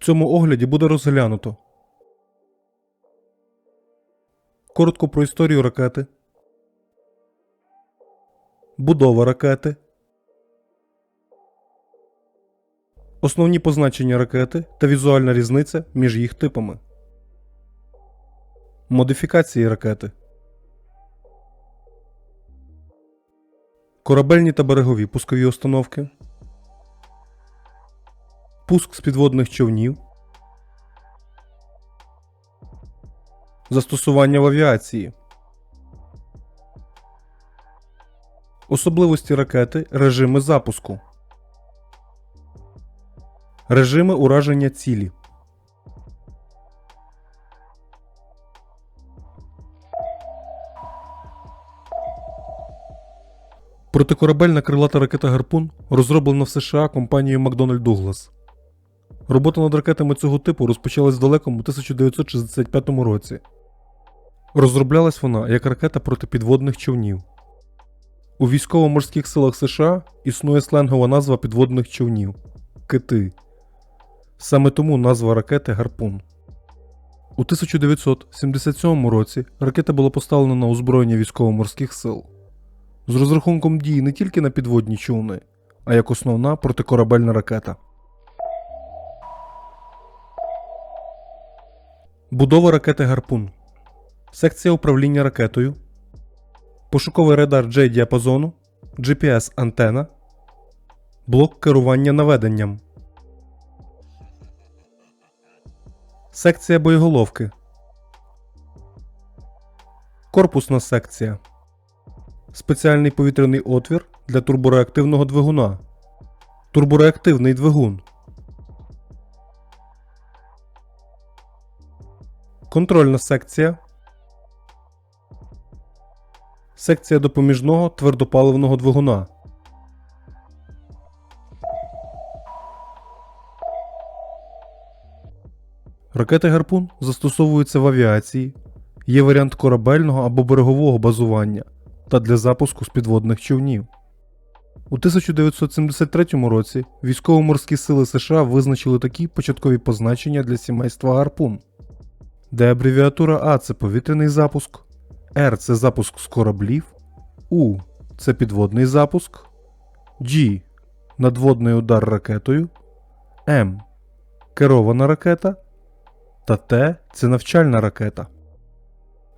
цьому огляді буде розглянуто. Коротко про історію ракети, будова ракети, основні позначення ракети та візуальна різниця між їх типами, модифікації ракети, корабельні та берегові пускові установки, пуск з підводних човнів, застосування в авіації, особливості ракети, режими запуску, режими ураження цілі. Протикорабельна крилата ракета Гарпун розроблена в США компанією McDonnell Douglas. Робота над ракетами цього типу розпочалась в далекому 1965 році. Розроблялась вона як ракета проти підводних човнів. У військово-морських силах США існує сленгова назва підводних човнів кити. Саме тому назва ракети Гарпун. У 1977 році ракета була поставлена на озброєння військово-морських сил з розрахунком дії не тільки на підводні човни, а як основна протикорабельна ракета. Будова ракети Гарпун. Секція управління ракетою. Пошуковий радар J-діапазону. GPS антена. Блок керування наведенням. Секція боєголовки. Корпусна секція. Спеціальний повітряний отвір для турбореактивного двигуна. Турбореактивний двигун. Контрольна секція. Секція допоміжного твердопаливного двигуна. Ракети Гарпун застосовуються в авіації. Є варіант корабельного або берегового базування та для запуску з підводних човнів. У 1973 році військово-морські сили США визначили такі початкові позначення для сімейства Гарпун де абревіатура А це повітряний запуск, R це запуск з кораблів, У це підводний запуск, G надводний удар ракетою, М керована ракета та Т це навчальна ракета.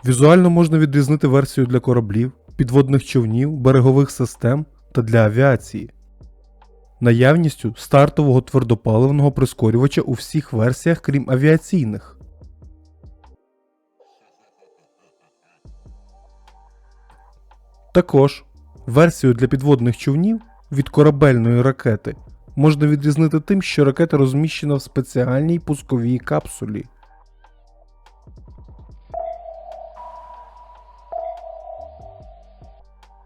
Візуально можна відрізнити версію для кораблів, підводних човнів, берегових систем та для авіації. Наявністю стартового твердопаливного прискорювача у всіх версіях, крім авіаційних. Також версію для підводних човнів від корабельної ракети можна відрізнити тим, що ракета розміщена в спеціальній пусковій капсулі.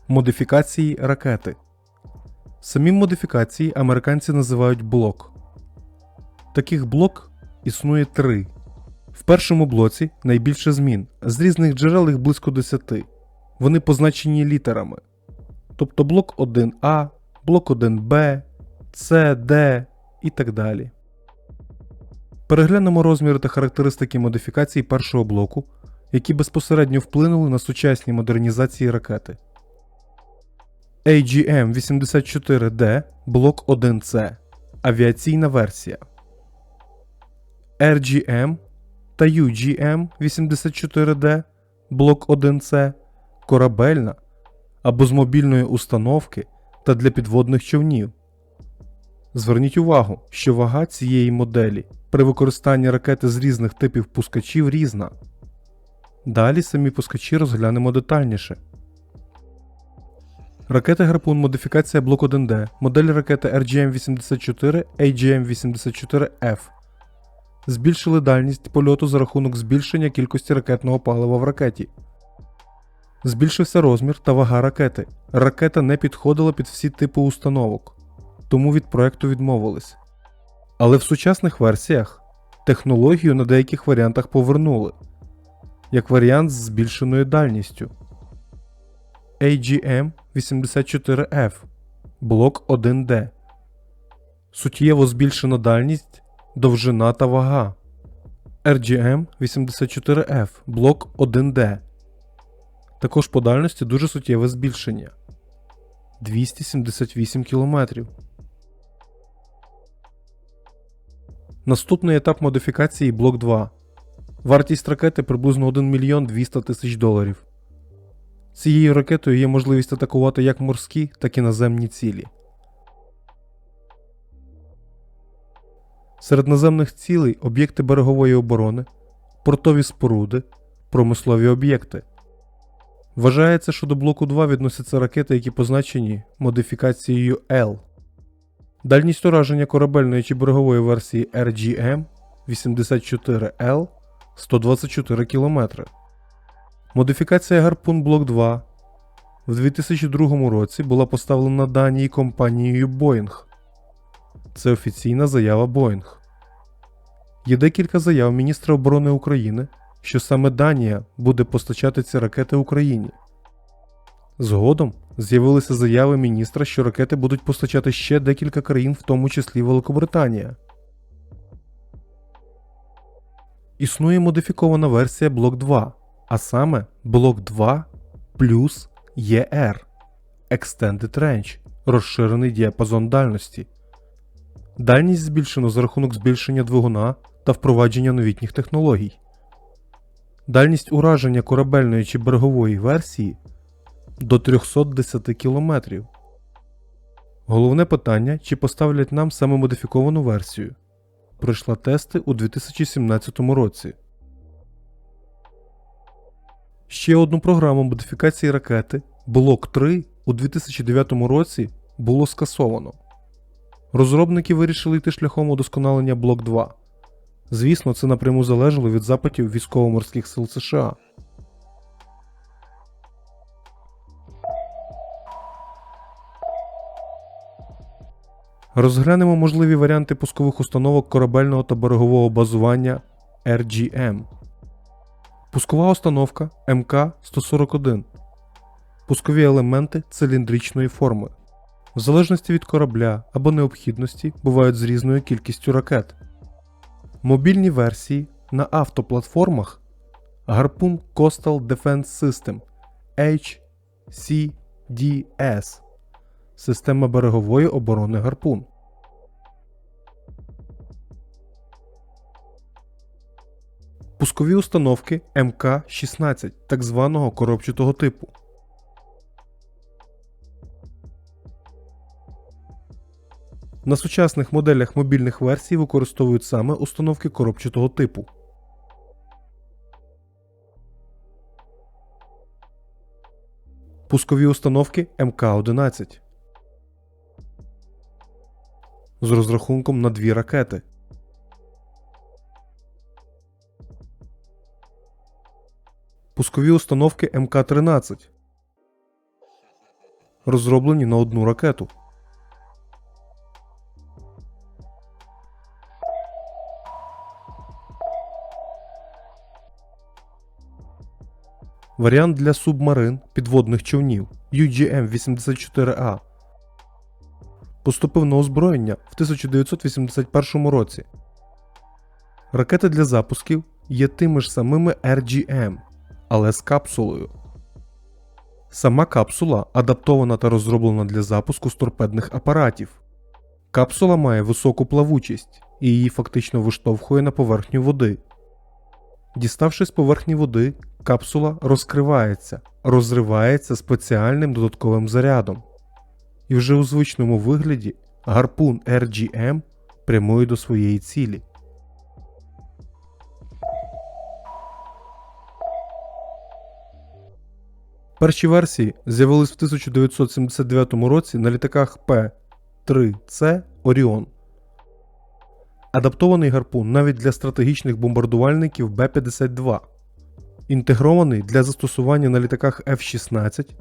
Модифікації ракети. Самі модифікації американці називають блок. Таких блок існує три. В першому блоці найбільше змін, з різних джерел їх близько 10 вони позначені літерами. Тобто блок 1А, блок 1Б, С, Д і так далі. Переглянемо розміри та характеристики модифікацій першого блоку, які безпосередньо вплинули на сучасні модернізації ракети. AGM-84D блок 1C авіаційна версія. RGM та UGM-84D блок 1C корабельна або з мобільної установки та для підводних човнів. Зверніть увагу, що вага цієї моделі при використанні ракети з різних типів пускачів різна. Далі самі пускачі розглянемо детальніше. Ракети Гарпун модифікація Блок 1D, модель ракети RGM-84 AGM-84F. Збільшили дальність польоту за рахунок збільшення кількості ракетного палива в ракеті. Збільшився розмір та вага ракети. Ракета не підходила під всі типи установок, тому від проекту відмовились. Але в сучасних версіях технологію на деяких варіантах повернули, як варіант з збільшеною дальністю. AGM-84F Блок 1D. Суттєво збільшена дальність довжина та вага. RGM-84F блок 1D. Також по дальності дуже суттєве збільшення 278 км. Наступний етап модифікації блок 2. Вартість ракети приблизно 1 мільйон 200 тисяч доларів. Цією ракетою є можливість атакувати як морські, так і наземні цілі. Серед наземних цілей об'єкти берегової оборони, портові споруди, промислові об'єкти. Вважається, що до блоку 2 відносяться ракети, які позначені модифікацією L. Дальність ураження корабельної чи берегової версії RGM 84L 124 км. Модифікація Гарпун Блок 2 в 2002 році була поставлена Данії компанією Boeing. Це офіційна заява Boeing. Є декілька заяв міністра оборони України, що саме Данія буде постачати ці ракети Україні. Згодом з'явилися заяви міністра, що ракети будуть постачати ще декілька країн, в тому числі Великобританія. Існує модифікована версія Блок 2, а саме Блок 2 плюс ER Extended Range розширений діапазон дальності. Дальність збільшено за рахунок збільшення двигуна та впровадження новітніх технологій. Дальність ураження корабельної чи берегової версії до 310 км. Головне питання, чи поставлять нам саме модифіковану версію. Пройшла тести у 2017 році. Ще одну програму модифікації ракети Блок 3 у 2009 році було скасовано. Розробники вирішили йти шляхом удосконалення Блок 2. Звісно, це напряму залежало від запитів військово-морських сил США. Розглянемо можливі варіанти пускових установок корабельного та берегового базування RGM. Пускова установка МК-141. Пускові елементи циліндричної форми. В залежності від корабля або необхідності бувають з різною кількістю ракет. Мобільні версії на автоплатформах Harpoon Coastal Defense System HCDS Система берегової оборони Гарпун. Пускові установки МК-16 так званого коробчатого типу. На сучасних моделях мобільних версій використовують саме установки коробчатого типу. Пускові установки МК-11 з розрахунком на дві ракети. Пускові установки МК-13 розроблені на одну ракету. Варіант для субмарин підводних човнів UGM-84A поступив на озброєння в 1981 році. Ракети для запусків є тими ж самими RGM, але з капсулою. Сама капсула адаптована та розроблена для запуску з торпедних апаратів. Капсула має високу плавучість і її фактично виштовхує на поверхню води. Діставшись з поверхні води, капсула розкривається, розривається спеціальним додатковим зарядом. І вже у звичному вигляді гарпун RGM прямує до своєї цілі. Перші версії з'явились в 1979 році на літаках П-3C Оріон. Адаптований гарпун навіть для стратегічних бомбардувальників Б-52, інтегрований для застосування на літаках F-16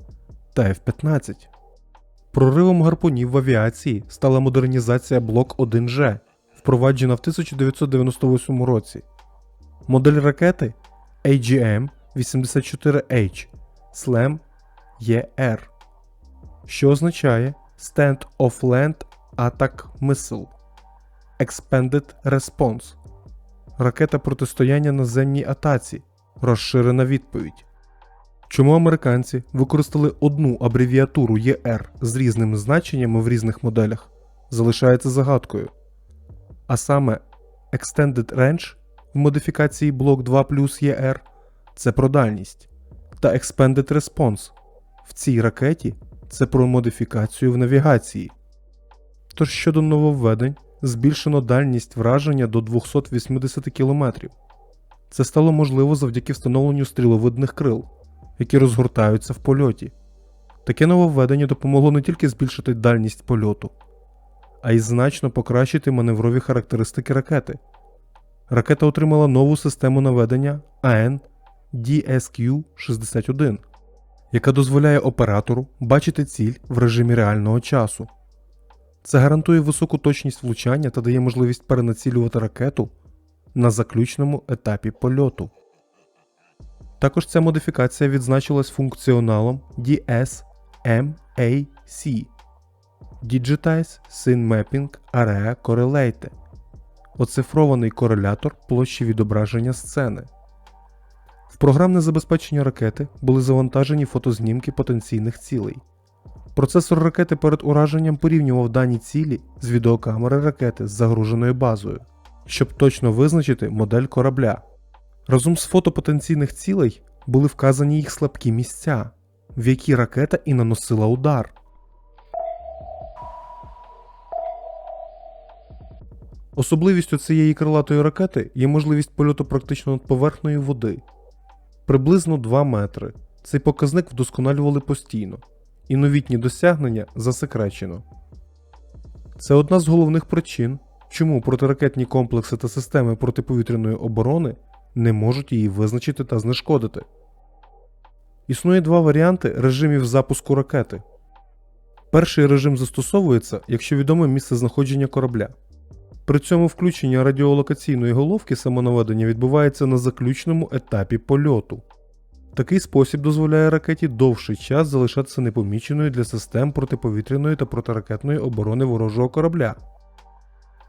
та F-15. Проривом гарпунів в авіації стала модернізація Блок 1G, впроваджена в 1998 році. Модель ракети AGM-84H SLAM ER, що означає Stand of Land Attack Missile. Expanded Response ракета протистояння наземній атаці, розширена відповідь. Чому американці використали одну абревіатуру ЄР з різними значеннями в різних моделях, залишається загадкою. А саме Extended Range в модифікації Block 2 плюс ЄР це про дальність, та Expanded Response в цій ракеті це про модифікацію в навігації. Тож щодо нововведень, збільшено дальність враження до 280 км. Це стало можливо завдяки встановленню стріловидних крил, які розгортаються в польоті. Таке нововведення допомогло не тільки збільшити дальність польоту, а й значно покращити маневрові характеристики ракети. Ракета отримала нову систему наведення AN DSQ-61, яка дозволяє оператору бачити ціль в режимі реального часу. Це гарантує високу точність влучання та дає можливість перенацілювати ракету на заключному етапі польоту. Також ця модифікація відзначилась функціоналом DSMAC Digitize Scene Mapping Area Correlate оцифрований корелятор площі відображення сцени. В програмне забезпечення ракети були завантажені фотознімки потенційних цілей. Процесор ракети перед ураженням порівнював дані цілі з відеокамери ракети з загруженою базою, щоб точно визначити модель корабля. Разом з фото потенційних цілей були вказані їх слабкі місця, в які ракета і наносила удар. Особливістю цієї крилатої ракети є можливість польоту практично над поверхнею води. Приблизно 2 метри. Цей показник вдосконалювали постійно, і новітні досягнення засекречено. Це одна з головних причин, чому протиракетні комплекси та системи протиповітряної оборони не можуть її визначити та знешкодити. Існує два варіанти режимів запуску ракети. Перший режим застосовується, якщо відоме місце знаходження корабля. При цьому включення радіолокаційної головки самонаведення відбувається на заключному етапі польоту. Такий спосіб дозволяє ракеті довший час залишатися непоміченою для систем протиповітряної та протиракетної оборони ворожого корабля.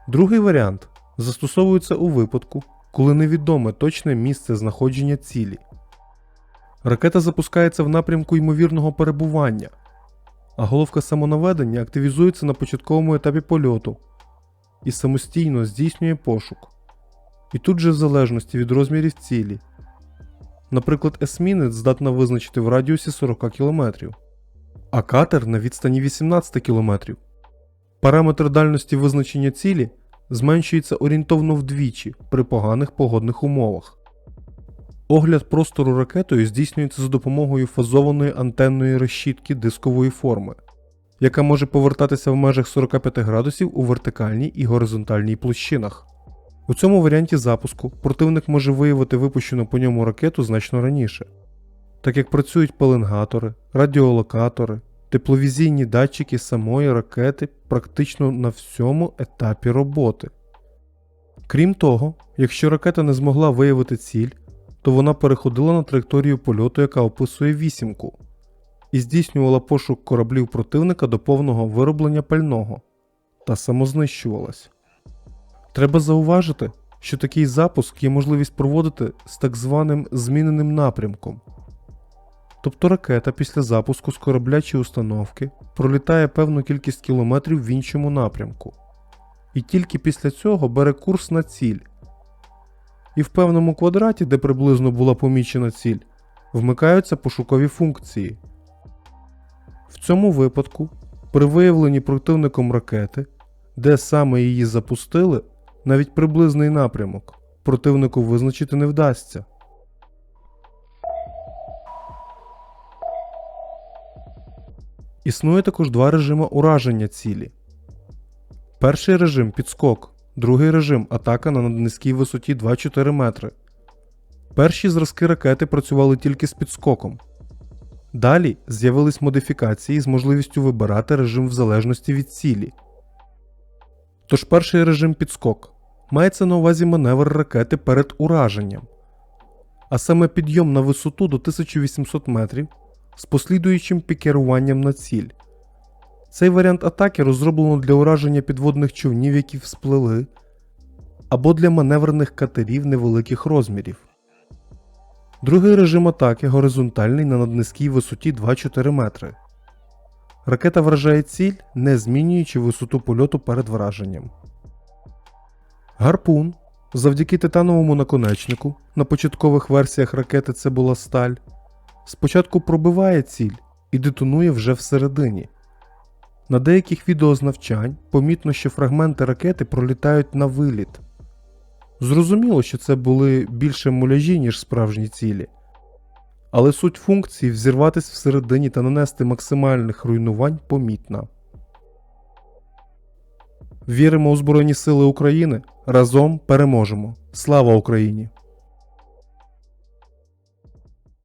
Другий варіант застосовується у випадку, коли невідоме точне місце знаходження цілі. Ракета запускається в напрямку ймовірного перебування, а головка самонаведення активізується на початковому етапі польоту і самостійно здійснює пошук. І тут же в залежності від розмірів цілі. Наприклад, есмінець здатна визначити в радіусі 40 км, а катер на відстані 18 км. Параметр дальності визначення цілі зменшується орієнтовно вдвічі при поганих погодних умовах. Огляд простору ракетою здійснюється за допомогою фазованої антенної решітки дискової форми, яка може повертатися в межах 45 градусів у вертикальній і горизонтальній площинах. У цьому варіанті запуску противник може виявити випущену по ньому ракету значно раніше, так як працюють пеленгатори, радіолокатори, тепловізійні датчики самої ракети практично на всьому етапі роботи. Крім того, якщо ракета не змогла виявити ціль, то вона переходила на траєкторію польоту, яка описує вісімку, і здійснювала пошук кораблів противника до повного вироблення пального та самознищувалась. Треба зауважити, що такий запуск є можливість проводити з так званим зміненим напрямком. Тобто ракета після запуску з корабля установки пролітає певну кількість кілометрів в іншому напрямку, і тільки після цього бере курс на ціль. І в певному квадраті, де приблизно була помічена ціль, вмикаються пошукові функції. В цьому випадку, при виявленні противником ракети, де саме її запустили, навіть приблизний напрямок противнику визначити не вдасться. Існує також два режими ураження цілі. Перший режим підскок, другий режим атака на наднизькій висоті 2-4 метри. Перші зразки ракети працювали тільки з підскоком. Далі з'явились модифікації з можливістю вибирати режим в залежності від цілі. Тож перший режим підскок мається на увазі маневр ракети перед ураженням, а саме підйом на висоту до 1800 метрів з послідуючим пікеруванням на ціль. Цей варіант атаки розроблено для ураження підводних човнів, які всплили, або для маневрених катерів невеликих розмірів. Другий режим атаки горизонтальний на наднизькій висоті 2-4 метри. Ракета вражає ціль, не змінюючи висоту польоту перед враженням. Гарпун завдяки титановому наконечнику на початкових версіях ракети це була сталь. Спочатку пробиває ціль і детонує вже всередині. На деяких відео з навчань помітно, що фрагменти ракети пролітають на виліт. Зрозуміло, що це були більше муляжі, ніж справжні цілі. Але суть функції взірватись всередині та нанести максимальних руйнувань помітна. Віримо у Збройні Сили України. Разом переможемо. Слава Україні!